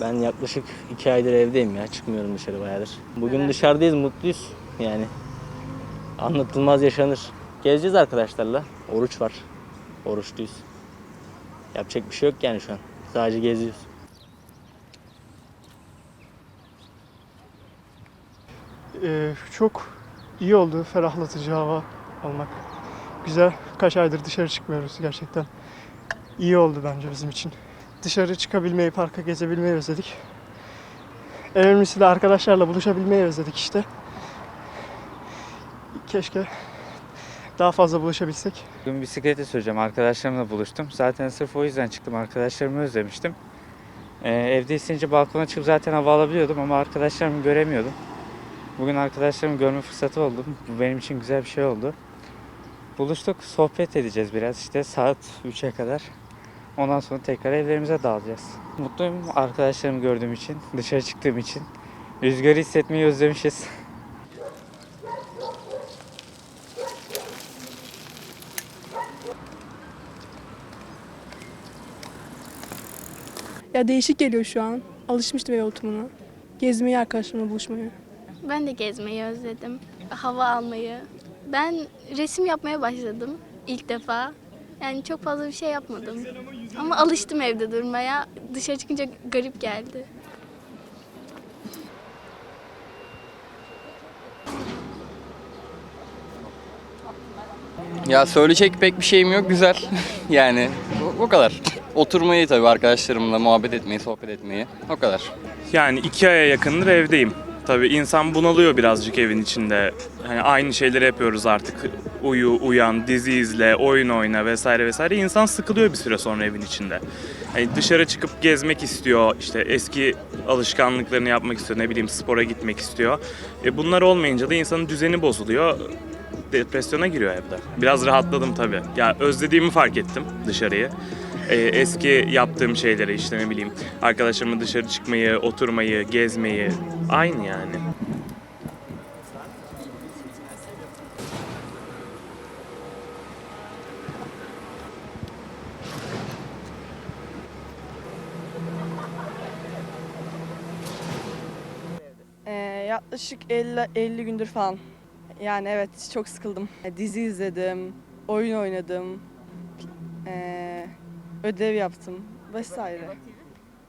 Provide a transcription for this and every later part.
Ben yaklaşık iki aydır evdeyim ya. Çıkmıyorum dışarı bayağıdır. Bugün dışarıdayız, mutluyuz. Yani anlatılmaz yaşanır. Gezeceğiz arkadaşlarla. Oruç var. Oruçluyuz. Yapacak bir şey yok yani şu an. Sadece geziyoruz. Ee, çok iyi oldu ferahlatıcı hava almak. Güzel. Kaç aydır dışarı çıkmıyoruz gerçekten. İyi oldu bence bizim için. Dışarı çıkabilmeyi, parka gezebilmeyi özledik. En önemlisi de arkadaşlarla buluşabilmeyi özledik işte. Keşke daha fazla buluşabilsek. Bugün bisiklete süreceğim. Arkadaşlarımla buluştum. Zaten sırf o yüzden çıktım. Arkadaşlarımı özlemiştim. Ee, evde isince balkona çıkıp zaten hava alabiliyordum ama arkadaşlarımı göremiyordum. Bugün arkadaşlarımı görme fırsatı oldu. Bu benim için güzel bir şey oldu. Buluştuk, sohbet edeceğiz biraz işte saat 3'e kadar. Ondan sonra tekrar evlerimize dağılacağız. Mutluyum arkadaşlarımı gördüğüm için, dışarı çıktığım için. Rüzgarı hissetmeyi özlemişiz. Ya değişik geliyor şu an. Alışmıştım ev oturumuna. Gezmeyi, arkadaşlarımla buluşmaya. Ben de gezmeyi özledim. Hava almayı. Ben resim yapmaya başladım ilk defa. Yani çok fazla bir şey yapmadım. Ama alıştım evde durmaya. Dışarı çıkınca garip geldi. Ya söyleyecek pek bir şeyim yok güzel. yani o, o kadar. Oturmayı tabii arkadaşlarımla muhabbet etmeyi, sohbet etmeyi. O kadar. Yani iki aya yakındır evdeyim. Tabii insan bunalıyor birazcık evin içinde. Hani aynı şeyleri yapıyoruz artık. Uyu, uyan, dizi izle, oyun oyna vesaire vesaire. İnsan sıkılıyor bir süre sonra evin içinde. Hani dışarı çıkıp gezmek istiyor, işte eski alışkanlıklarını yapmak istiyor, ne bileyim spora gitmek istiyor. E bunlar olmayınca da insanın düzeni bozuluyor. Depresyona giriyor evde. Biraz rahatladım tabii. Ya özlediğimi fark ettim dışarıyı. Ee, eski yaptığım şeyleri işte ne bileyim arkadaşlarımla dışarı çıkmayı, oturmayı, gezmeyi aynı yani. Ee, yaklaşık 50, 50 gündür falan. Yani evet çok sıkıldım. E, Dizi izledim, oyun oynadım, ee, ödev yaptım vesaire.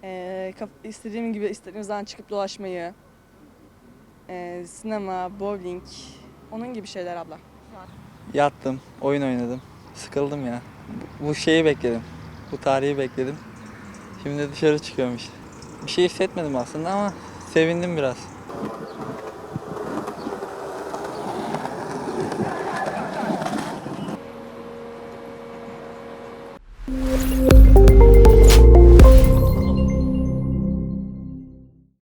Ee, istediğim gibi istediğim zaman çıkıp dolaşmayı, ee, sinema, bowling, onun gibi şeyler abla. Yattım, oyun oynadım. Sıkıldım ya. Bu bu şeyi bekledim. Bu tarihi bekledim. Şimdi dışarı çıkıyorum işte. Bir şey hissetmedim aslında ama sevindim biraz.